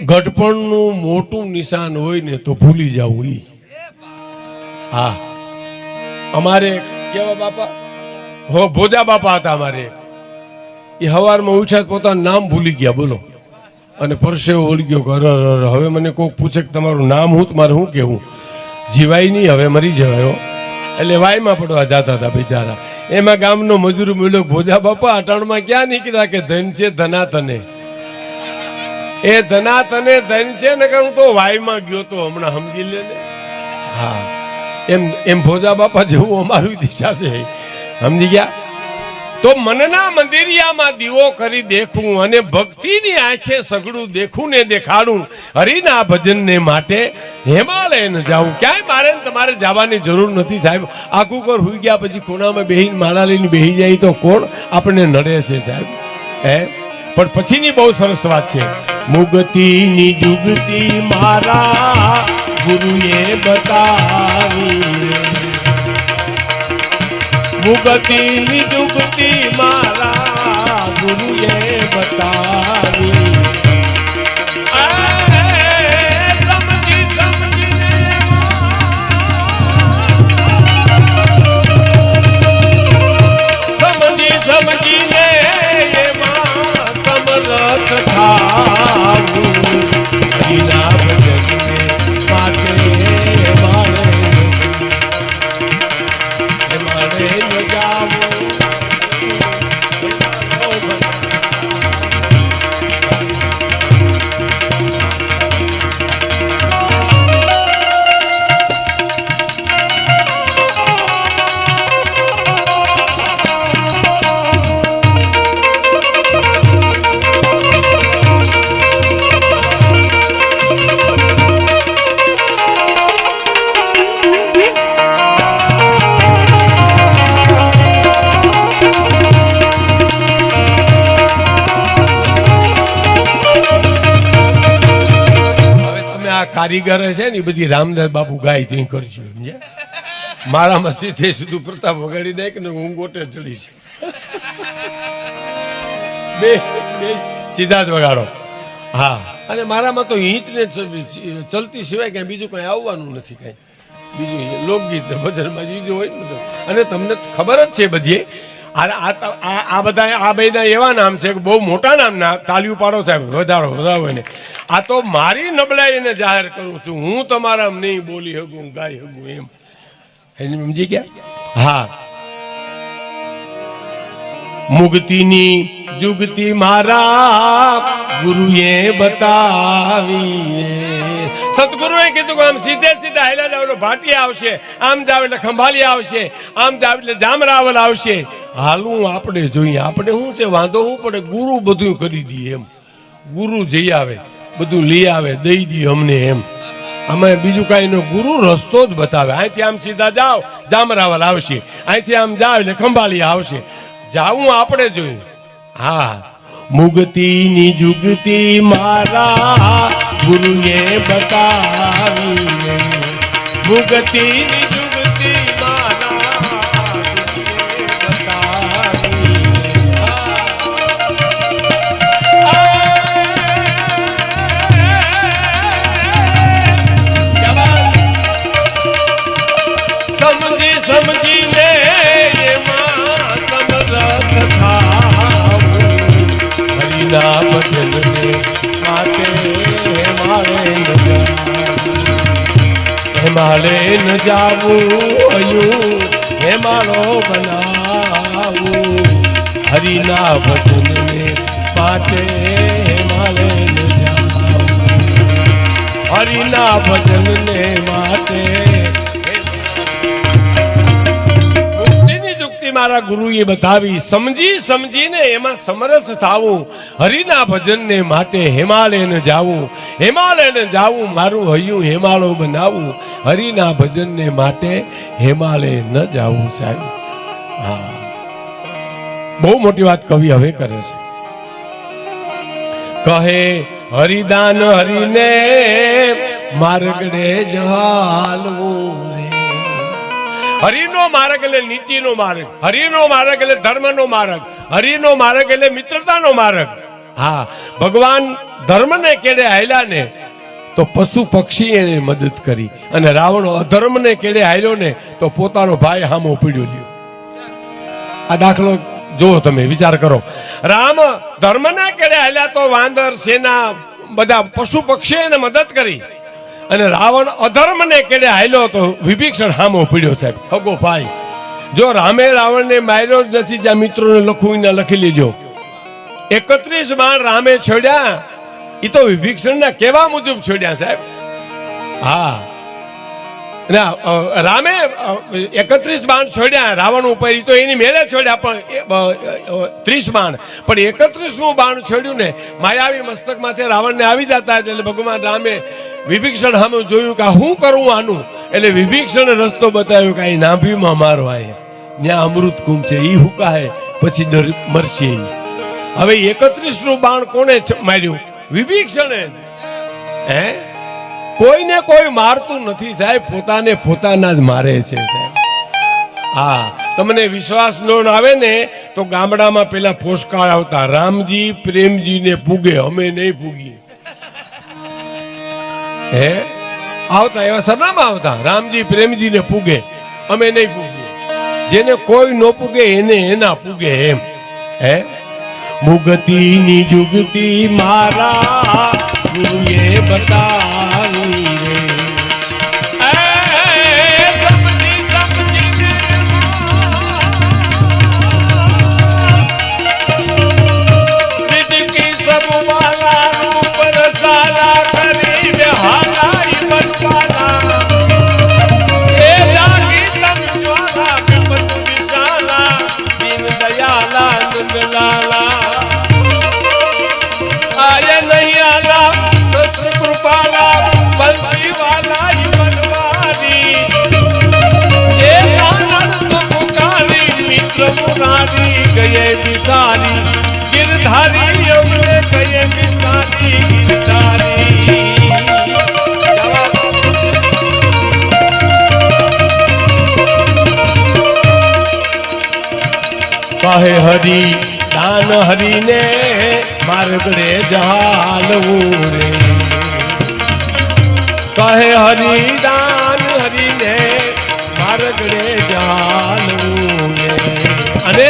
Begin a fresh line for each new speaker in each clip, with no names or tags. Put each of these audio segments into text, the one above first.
ઘટપણનું મોટું નિશાન હોય ને તો ભૂલી જવું ઈ. હા. અમારે કેવા બાપા? હો ભોજા બાપા હતા અમારે. એ હવારમાં ઉઠ્યા પોતાનું નામ ભૂલી ગયા બોલો. અને પરસેવો ઓળી ગયો અરે, હવે મને કોઈક પૂછે કે તમારું નામ હું તમારે શું કેવું જીવાય નહીં હવે મરી જવાયો એટલે વાયમાં પડવા જતા હતા બિચારા. એમાં ગામનો મજૂર બોલ્યો ભોજા બાપા અટાણમાં ક્યાં નીકળ્યા કે ધન છે ધના તને એ ધના તને ધન છે ને કે હું તો વાયમાં ગયો તો હમણાં સમજી લે ને? હા. એમ એમ ભોજા બાપા જેવું અમારી દિશા છે. સમજી ગયા? તો મનના મંદિરિયામાં દીવો કરી દેખું અને ભક્તિની આંખે સગડું દેખું ને દેખાડું હરિના ભજનને માટે હિમાલયને જાઉં. ક્યાંય મારે તમારે જવાની જરૂર નથી સાહેબ. આખું કર હુઈ ગયા પછી ખૂણામાં બેહીને માળા લઈને બેહી જાય તો કોણ આપણને નડે છે સાહેબ? હે? પણ પછીની બહુ સરસ વાત છે. મુગતીની જુગતી મારા ગુરુએ બતાવી. મુગતીની જુગતી મારા ગુરુએ બતાવી. કારીગર છે ને બધી રામદાસ બાપુ ગાય ત્યાં કરજો, સમજ્યા? મારામાં સીધે સીધું પ્રતાપ વગાડી દે કે હું ગોટે ચડી છે બે બે, સીધા જ વગાડો. હા, અને મારામાં તો હિત ને ચલતી સિવાય ક્યાંય બીજું કઈ આવવાનું નથી કઈ. બીજું લોકગીત ભજન ભજનમાં બીજું હોય ને અને તમને ખબર જ છે બધી આ બધા આ બેના એવા નામ છે કે બહુ મોટા નામ ના તાલીઓ પાડો સાહેબ, વધારો વધારો એને. આ તો મારી નબળાઈને જાહેર કરું છું. હું તમારા નહીં બોલી શકું, ગાઈ શકું એમ. એને સમજી ગયા? હા. મુક્તિની જુગતી મારા ગુરુએ બતાવી સદગુરુએ કીધું કે આમ સીધે સીધા હેલા જાવ એટલે ભાટિયા આવશે, આમ જાવ એટલે ખંભાલી આવશે, આમ જાવ એટલે જામરાવલ આવશે. હાલું આપણે જોઈએ, આપણે શું છે, વાંધો શું પડે? ગુરુ બધું કરી દઈએ એમ. ગુરુ જઈ આવે, બધું લઈ આવે, દઈ દઈએ અમને એમ. અમે બીજું કાંઈ નો, ગુરુ રસ્તો જ બતાવે. અહીંથી આમ સીધા જાઓ, જામરાવલ આવશે. અહીંથી આમ જાવ એટલે ખંભાલી આવશે. જાવું આપણે જોઈએ. હા. મુગતીની જુગતી મારા ગુરુએ બતાવી મુગતીની મારે ન જાવું, અયું હે મારો બનાવું. હરિના ભજનને માટે મારે ન જાવું. હરિના ભજનને માટે મુક્તિની યુક્તિ મારા ગુરુએ બતાવી. સમજી, સમજીને એમાં સમરસ થાવું. હરિના ભજનને માટે હિમાલયને જાવું. હિમાલયને જાવું, મારું હૈયું હિમાલય બનાવું. હરિના ભજનને માટે હિમાલય ન જાવું સાહેબ. હા. બહુ મોટી વાત કવિ હવે કરે છે. કહે, હરિદાન હરિને માર્ગડે જહાલવું હરિનો માર્ગ એટલે નીતિનો માર્ગ, હરિનો માર્ગ એટલે ધર્મનો માર્ગ, હરિનો માર્ગ એટલે મિત્રતાનો માર્ગ. હા, ભગવાન ધર્મને કેડે હાલ્યા ને તો પશુ પક્ષી એને મદદ કરી. અને રાવણ અધર્મને કેડે હાલ્યો ને, તો પોતાનો ભાઈ હામો પીડ્યો લ્યો આ દાખલો જુઓ તમે, વિચાર કરો. રામ ધર્મના કેડે હાલ્યા તો વાંદર, સેના, બધા પશુ પક્ષી એને મદદ કરી. અને રાવણ અધર્મને કેડે હાલ્યો તો વિભીક્ષણ હામો પીડ્યો સાહેબ. હગો ભાઈ. જો રામે રાવણને માર્યો જ નથી જ્યાં મિત્રોને લખવું લખી લેજો. એકત્રીસ માણ રામે છોડ્યા એ તો વિભીષણના કેવા મુજબ છોડ્યા, સાહેબ. હા. ના રામે એકત્રીસ બાણ છોડ્યા, રાવણ ઉપર તો એની મેળે છોડ્યા, પણ ત્રીસ બાણ. પણ એકત્રીસમું બાણ છોડ્યું ને, માયાવી મસ્તક માથે રાવણને આવી જતા એટલે ભગવાન રામે વિભીક્ષણ સામે જોયું કે હું કરું આનું? એટલે વિભીક્ષણ રસ્તો બતાવ્યો કે અહીં નાભીમાં મારો આય ત્યાં અમૃત કુંભ છે એ હુકાય, પછી ડર, મરશે હવે એકત્રીસનું બાણ કોને માર્યું? વિભીષણે. જ. હે? કોઈને કોઈ મારતું નથી સાહેબ, પોતાને પોતાના જ મારે છે સાહેબ. હા, તમને વિશ્વાસ નો આવે ને, તો ગામડામાં પેલા પોસ્ટકાર્ડ આવતા, રામજી, પ્રેમજીને પૂગે, અમે નહીં પૂગીએ. હે? આવતા, એવા સરનામા આવતા, રામજી, પ્રેમજીને પૂગે, અમે નહીં પૂગીએ. જેને કોઈ ન પૂગે, એને એના પૂગે એમ. હે? મુગતીની જુગતી મારા ગુરુએ બતાવી હરી દાન હરીને માર્ગડે જહાલવું રે કહે હરી દાન હરીને માર્ગડે જહાલવું રે અને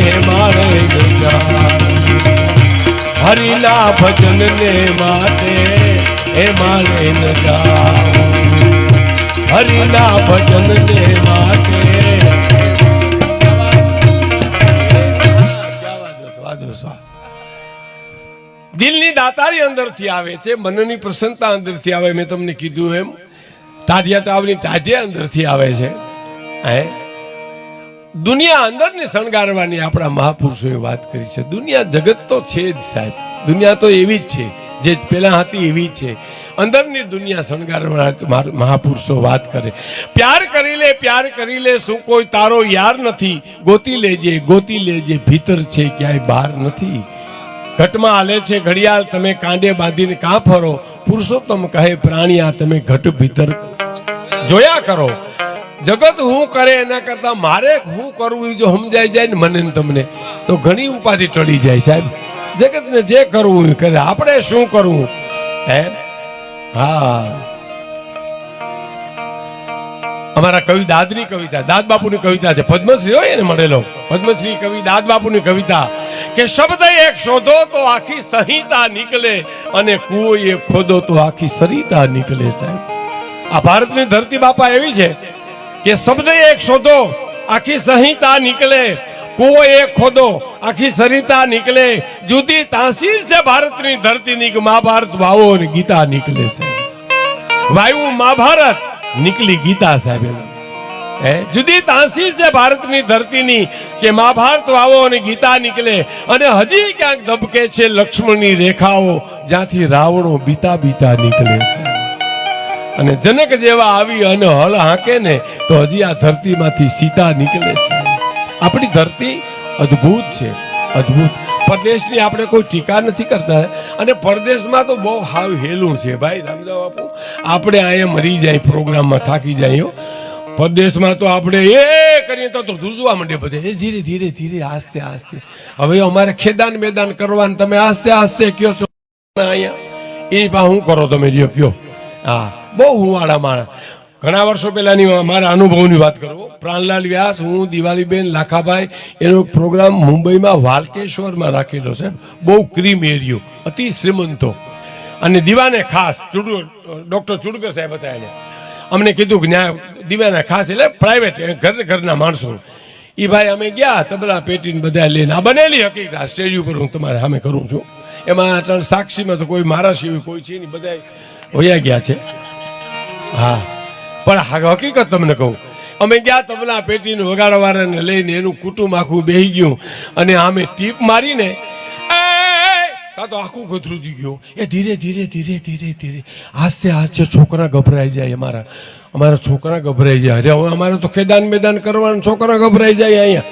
માટે મારે ન જાવું. હરિના ભજનને માટે એ મારે ન જાવું હરિના ભજનને માટે દિલની દાતારી અંદરથી આવે છે, મનની પ્રસન્નતા અંદરથી આવે, મેં તમને કીધું એમ. તાઢિયા ટાવની ટાઢિયા અંદરથી આવે છે. હે? દુનિયા અંદરની શણગારવાની આપણા મહાપુરુષોએ વાત કરી છે. દુનિયા જગત તો છે જ સાહેબ. દુનિયા તો એવી જ છે, જે પેલા હતી એવી છે. અંદરની દુનિયા શણગારવાના મહાપુરુષો વાત કરે. પ્યાર કરી લે, પ્યાર કરી લે, શું કોઈ તારો યાર નથી. ગોતી લેજે ગોતી લેજે, ભીતર છે, ક્યાંય બહાર નથી. ઘટમાં હાલે છે, ઘડિયાળ તમે કાંડે બાંધીને કાં ફરો? પુરુષોત્તમ કહે, પ્રાણીયા, તમે ઘટ ભીતર જોયા કરો જગત હું કરે એના કરતા મારે હું કરવું જો સમજાઈ જાય ને મને તમને, તો ઘણી ઉપાધિ ટળી જાય સાહેબ. જગતને જે કરવું એ કરે. આપણે શું કરવું? હે? હા. અમારા કવિ દાદની કવિતા, દાદ બાપુની કવિતા છે. પદ્મશ્રી હોય ને મળેલો. પદ્મશ્રી કવિ, દાદ બાપુની કવિતા. કે શબ્દ એક શોધો તો આખી સંહિતા નીકળે અને કુઓ એક ખોદો તો આખી સરિતા નીકળે સાહેબ. આ ભારતની ધરતી બાપા એવી છે કે શબ્દ એક શોધો, આખી સંહિતા નીકળે, કુવો એક ખોદો, આખી સરિતા નીકળે. જુદી તાસીર છે ભારતની ધરતીની કે મહાભારત વાવો અને ગીતા નીકળે છે. વાયુ મહાભારત નીકળી ગીતા સાહેબ હે? જુદી તાસીર છે ભારતની ધરતીની કે મહાભારત વાવો અને ગીતા નીકળે. અને હજી ક્યાંક ધબકે છે લક્ષ્મણની રેખાઓ જ્યાંથી રાવણો બીતા બીતા નીકળે છે. અને જનક જેવા આવી અને હળ હાંકે ને તો હજી આ ધરતીમાંથી સીતા નીકળે છે. આપણી ધરતી અદ્ભુત છે, અદ્ભુત. પરદેશની આપણે કોઈ ટીકા નથી કરતા અને પરદેશમાં તો બહુ હાવ હેલું છે. ભાઈ રામદેવ બાપુ. આપણે અહીંયા મરી જાય, પ્રોગ્રામમાં થાકી જાય, હો. પરદેશમાં તો આપણે એ કરીએ તો ધૂજવા માંડે બધે. ધીરે ધીરે ધીરે, આસ્તે આસ્તે. હવે અમારે ખેદાન મેદાન કરવાનું. તમે આસ્તે આસ્તે કયો છો. અહીંયા. એ પા શું કરો તમે લ્યો કયો હા. બહુ હુંવાળા માણસ. ઘણા વર્ષો પહેલાની મારા અનુભવની વાત કરું પ્રાણલાલ વ્યાસ, હું દિવાળીબેન લાખાભાઈ, એનો પ્રોગ્રામ મુંબઈમાં વાલકેશ્વરમાં રાખેલો છે. બહુ ક્રીમ એરિયો. અતિ શ્રીમંતો. અને દીવાને ખાસ, ચુડુ ડૉક્ટર ચુડકર સાહેબ હતા એને. અમને કીધું કે ન્યાય દીવાને ખાસ એટલે પ્રાઇવેટ ઘર ઘરના માણસો. એ ભાઈ, અમે ગયા, તબલા પેટીને બધા લઈને. આ બનેલી હકીકત. સ્ટેજ ઉપર હું તમારે સામે કરું છું. એમાં સાક્ષીમાં તો કોઈ મારા સિવાય કોઈ છે નહીં. બધા વયા ગયા છે. હા. પણ હકીકત તમને કહું. અમે ગયા તબલા પેટીને વગાડવાળાને લઈને એનું કુટુંબ આખું બેહી ગયું. અને આમે ટીપ મારીને "એ, તો આખું ગધરું ગયું. એ ધીરે ધીરે ધીરે ધીરે ધીરે. આસ્તે આસ્તે છોકરા ગભરાઈ જાય અમારા. અમારા છોકરા ગભરાઈ જાય. અરે હવે અમારે તો ખેદાન મેદાન કરવાનું છોકરા ગભરાઈ જાય અહીંયા.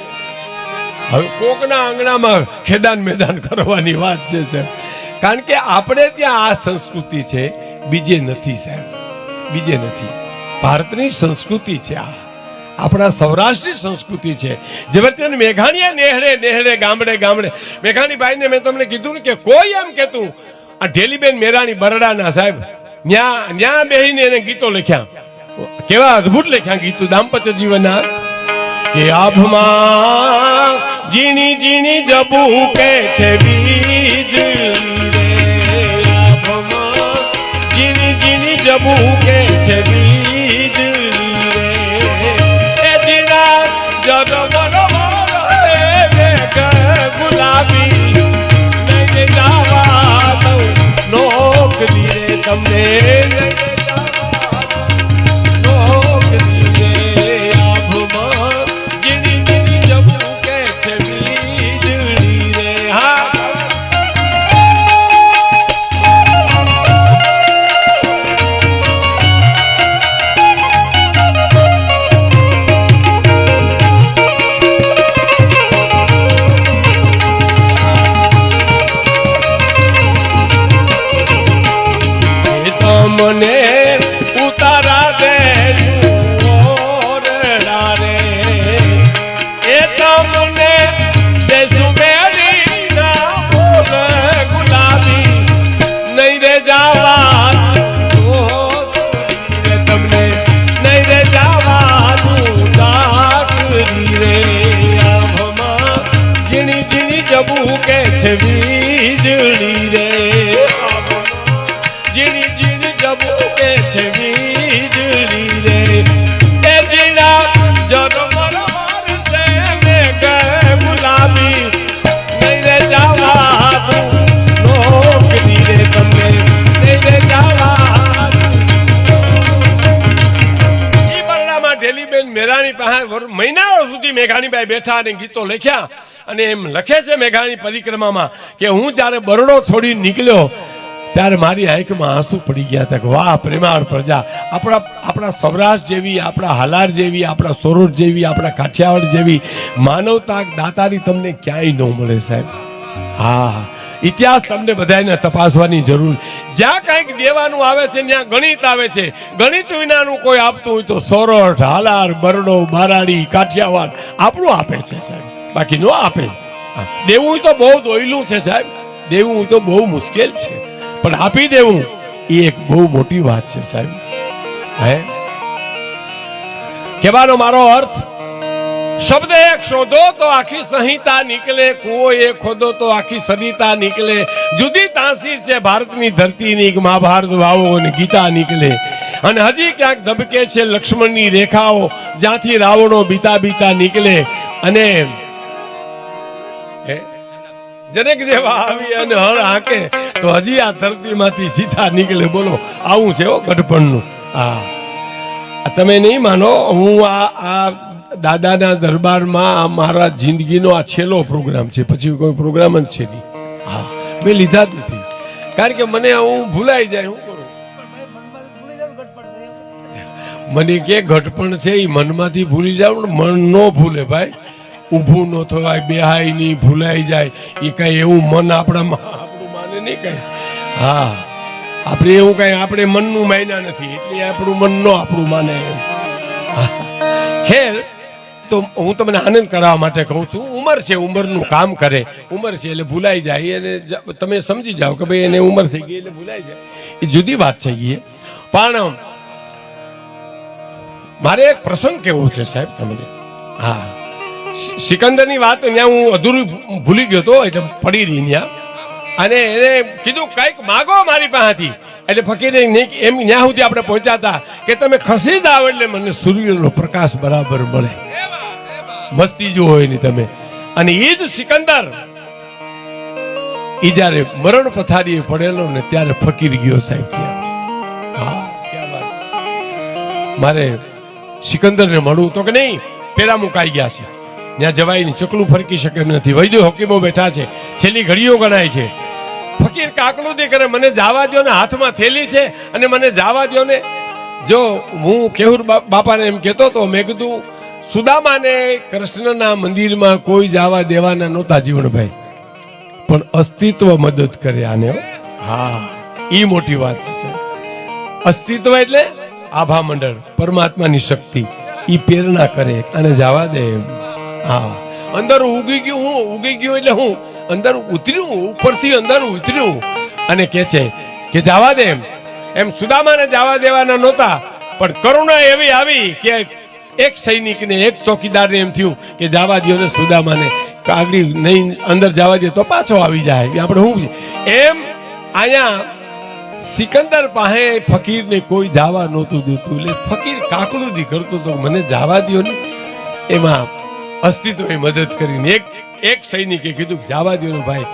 હવે કોકના આંગણામાં ખેદાન મેદાન કરવાની વાત છે. સાહેબ કારણ કે આપણે ત્યાં આ સંસ્કૃતિ છે બીજે નથી સાહેબ. બીજે નથી. ભારતની સંસ્કૃતિ છે આ. આપણા સૌરાષ્ટ્રની સંસ્કૃતિ છે. જબરજસ્ત મેઘાણીએ નેહરે નેહરે, ગામડે ગામડે. મેઘાણીભાઈને મેં તમને કીધું ને કે કોઈ એમ કેતું આ ઢેલીબેન મેરાણી બરડાના સાહેબ, ન્યા ન્યા બેહીને એને ગીતો લખ્યા. કેવા અદ્ભુત લખ્યા ગીતો, દાંપત્ય જીવનના. કે આભમાં જીની જીની જબુ કે છે વીજળી જીની જબુ કે છે વીજળી રે એ જીના બરોબર મેઘ ગુલાબી. નહીં જાવા રે તમને નહીં સુધી બેઠા અને ગીતો લખ્યા. અને એમ લખે છે મેઘાણી પરિક્રમામાં કે હું જ્યારે બરડો છોડી નીકળ્યો, ત્યારે મારી આંખમાં આંસુ પડી ગયા હતા વાહ, પ્રેમાળ પ્રજા. આપણા આપણા સૌરાષ્ટ્ર જેવી, આપણા હાલાર જેવી, આપણા સોરઠ જેવી, આપણા કાઠિયાવાડ જેવી માનવતા દાતારી તમને ક્યાંય ન મળે સાહેબ. હા ઇતિહાસ તમને બધાને તપાસવાની જરૂર. જ્યાં કંઈક દેવાનું આવે છે, ત્યાં ગણિત આવે છે. ગણિત વિનાનું કોઈ આપતું હોય તો સોરઠ, હાલાર, બરડો, બારાડી, કાઠિયાવાડ આપણું આપે છે, સાહેબ. બાકી નો આપે. દેવું તો બહુ દોયલું છે, સાહેબ. દેવું તો બહુ મુશ્કેલ છે. પણ આપી દેવું એ એક બહુ મોટી વાત છે, સાહેબ. હે? કહેવાનો મારો અર્થ શબ્દ એક શોધો તો આખી સંહિતા નીકળે, કુવો એક ખોદો તો આખી સરિતા નીકળે. જુદી તાસીર છે ભારતની ધરતીની મહાભારત વાવો અને ગીતા નીકળે. અને હજી ક્યાંક ધબકે છે લક્ષ્મણની રેખાઓ, જ્યાંથી રાવણો બીતા બીતા નીકળે. અને જનક જેવા આવી અને હળ હાંકે, તો હજી આ ધરતીમાંથી સીધા નીકળે. બોલો, આવું છે ઓ ગઢપણનું. હા. તમે નહીં માનો, હું આ આ દાદાના દરબારમાં આ મારા જિંદગીનો આ છેલ્લો પ્રોગ્રામ છે. પછી કોઈ પ્રોગ્રામ જ છે નહીં. હા, મેં લીધા જ નથી. કારણ કે મને હું ભૂલાઈ જાય, હું કરું? મને કે ઘટપણ છે એ મનમાંથી ભૂલી જાવ મન ન ભૂલે ભાઈ. ઊભું ન થવાય બેહાય નહીં, ભૂલાઈ જાય. એ કઈ એવું મન આપણામાં, આપણું માને નહીં કઈ. હા, આપણે એવું કઈ આપણે મનનું માન્યા નથી. એટલે આપણું મન ન આપણું માને એમ. ખેર તો હું તમને આનંદ કરાવવા માટે કહું છું ઉંમર છે, ઉંમરનું કામ કરે. ઉંમર છે એટલે ભૂલાઈ જાય અને તમે સમજી જાઓ કે ભાઈ એને ઉંમર થઈ ગઈ એટલે ભૂલાઈ જાય. એ જુદી વાત છે એ પણ, મારે એક પ્રસંગ કેવો છે સાહેબ તમને હા. સિકંદરની વાત ત્યાં હું અધૂરું ભૂલી ગયો તો, એટલે પડી રહી ત્યાં અને એને કીધું, કંઈક માગો મારી પાસેથી. એટલે ફકીરે એમ ત્યાં સુધી આપણે પહોંચ્યા હતા કે, તમે ખસી જાઓ એટલે મને સૂર્યનો પ્રકાશ બરાબર મળે. મસ્તી જો હોયની તમે. અને એ જ સિકંદર, એ જ્યારે મરણ પથારીએ પડેલો ને ત્યારે ફકીર ગયો સાહેબ ત્યાં. સિકંદર ને મારે મળવું તો કે નહીં? પેલા મુકાઈ ગયા છે. ત્યાં જવાય નહીં ચકલું ફરકી શકે નથી. વૈદ્ય હકીમો બેઠા છે. છેલ્લી ઘડીઓ ગણાય છે. ફકીર કાકલું દે કરે મને જાવા દો ને હાથમાં થેલી છે અને મને જાવા દો ને જો હું કેહુર બાપાને એમ કહેતો તો મેં કીધું સુદામાને કૃષ્ણના મંદિરમાં કોઈ જાવા દેવાના નહોતા જીવણભાઈ. પણ અસ્તિત્વ મદદ કરે આને હા. એ મોટી વાત છે અસ્તિત્વ એટલે આભા મંડળ, પરમાત્માની શક્તિ. એ પ્રેરણા કરે અને જવા દે હા. અંદર ઉગી ગયું હું, ઉગી ગયું એટલે હું. અંદર ઉતર્યું, ઉપરથી અંદર ઉતર્યું. અને કે છે કે જવા દે એમ. એમ સુદામાને જવા દેવાના નહોતા. પણ કરુણા એવી આવી કે એક સૈનિકને એક ચોકીદારને એમ થયું કે જવા દો ને સુદામાને. કાગડી નહીં, અંદર જવા દે તો પાછો આવી જાય. આપણે શું એમ અહીંયા સિકંદર પાસે ફકીરને કોઈ જાવા નહોતું દેતું. એટલે ફકીર કાકડું કરતો તો મને જાવા દ્યો ને. એમાં અસ્તિત્વએ મદદ કરીને એક એક સૈનિકે કીધું જાવા દ્યો ને ભાઈ,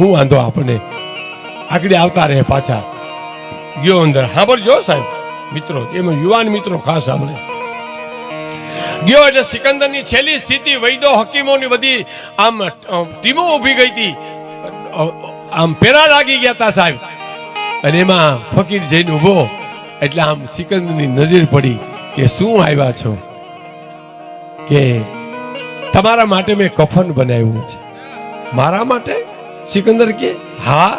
હું વાંધો આપણે આગળ આવતા રહે પાછા. ગયો અંદર. સાંભળજો સાહેબ. મિત્રો, એમાં યુવાન મિત્રો ખાસ સાંભળે. ગયો એટલે સિકંદરની છેલ્લી સ્થિતિ વૈદો હકીમોની બધી આમ ટીમો ઊભી ગઈ હતી. આમ પેરા લાગી ગયા હતા સાહેબ. અને એમાં ફકીર જઈને ઊભો. એટલે આમ સિકંદરની નજર પડી કે શું આવ્યા છો? કે તમારા માટે મેં કફન બનાવ્યું છે. મારા માટે? સિકંદર કે, હા?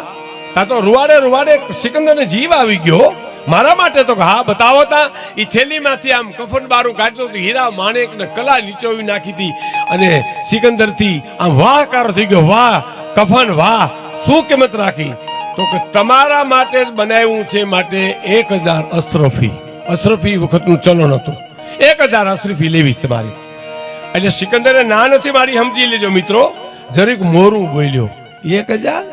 તા તો રૂવાડે રૂવાડે સિકંદરને જીવ આવી ગયો. મારા માટે તો હા, બતાવો તા. એ થેલીમાંથી આમ કફન બારું કાઢતો તો હીરા માણેક ને કલા નીચોવી નાખી હતી અને સિકંદરથી આમ વાહકાર થઈ ગયો. વાહ, કફન, વાહ. શું કિંમત રાખી? તો કે તમારા માટે જ બનાવ્યું છે માટે એક હજાર અશરફી. અશરફી વખતનું ચલણ હતું. એક હજાર અશરફી લેવી તમારી. એટલે સિકંદરે ના નથી મારી, સમજી લેજો મિત્રો. જરીક મોરું બોલ્યો. એક હજાર?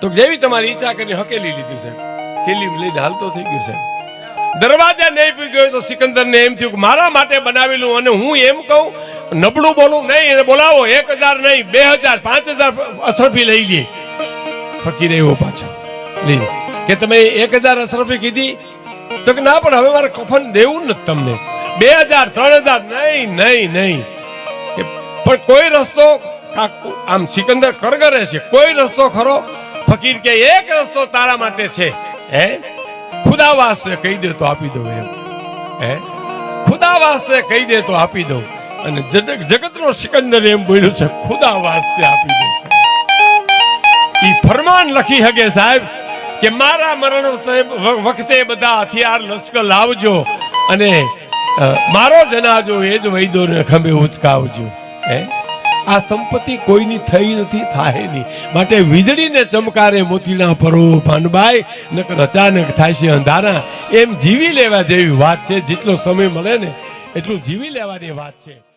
તો જેવી તમારી ઈચ્છા કરીને હકેલી લીધી છે. થેલી લઈને હાલતો થઈ ગયું છે દરવાજા નહીં પી ગયો તો સિકંદરને એમ થયું કે મારા માટે બનાવેલું અને હું એમ કહું, નબળું બોલું નહીં એને બોલાવો, એક હજાર નહીં, બે હજાર, પાંચ હજાર અશરફી લઈ લે. ફકીર એવો પાછો. લઈ કે તમે એક હજાર અશરફી કીધી? તો કે ના, પણ હવે મારે કફન દેવું નથી તમને. બે હજાર, ત્રણ હજાર, નહીં નહીં નહીં. પણ કોઈ રસ્તો આમ સિકંદર કરગરે છે, કોઈ રસ્તો ખરો? ફકીર કે, એક રસ્તો તારા માટે છે. હે? ખુદા વાસ્તે કહી દે તો આપી દઉં એમ. હે? ખુદા વાસ્તે કહી દે તો આપી દઉં. અને જગત જગતનો સિકંદર એમ બોલ્યું છે ખુદા વાસ્તે આપી દેશે ઈ ફરમાન લખી હગે સાહેબ કે મારા મરણ વખતે બધા હથિયાર લશ્કર લાવજો અને મારો જનાજો એ જ વૈદોને ખંભે ઉચકાવજો. હે? આ સંપત્તિ કોઈની થઈ નથી, થાય નહીં. માટે વીજળીને ચમકારે મોતીના પરો ભાનબાઈ, નકર અચાનક થાય છે અંધારા. એમ જીવી લેવા જેવી વાત છે, જેટલો સમય મળે ને, એટલું જીવી લેવાની વાત છે.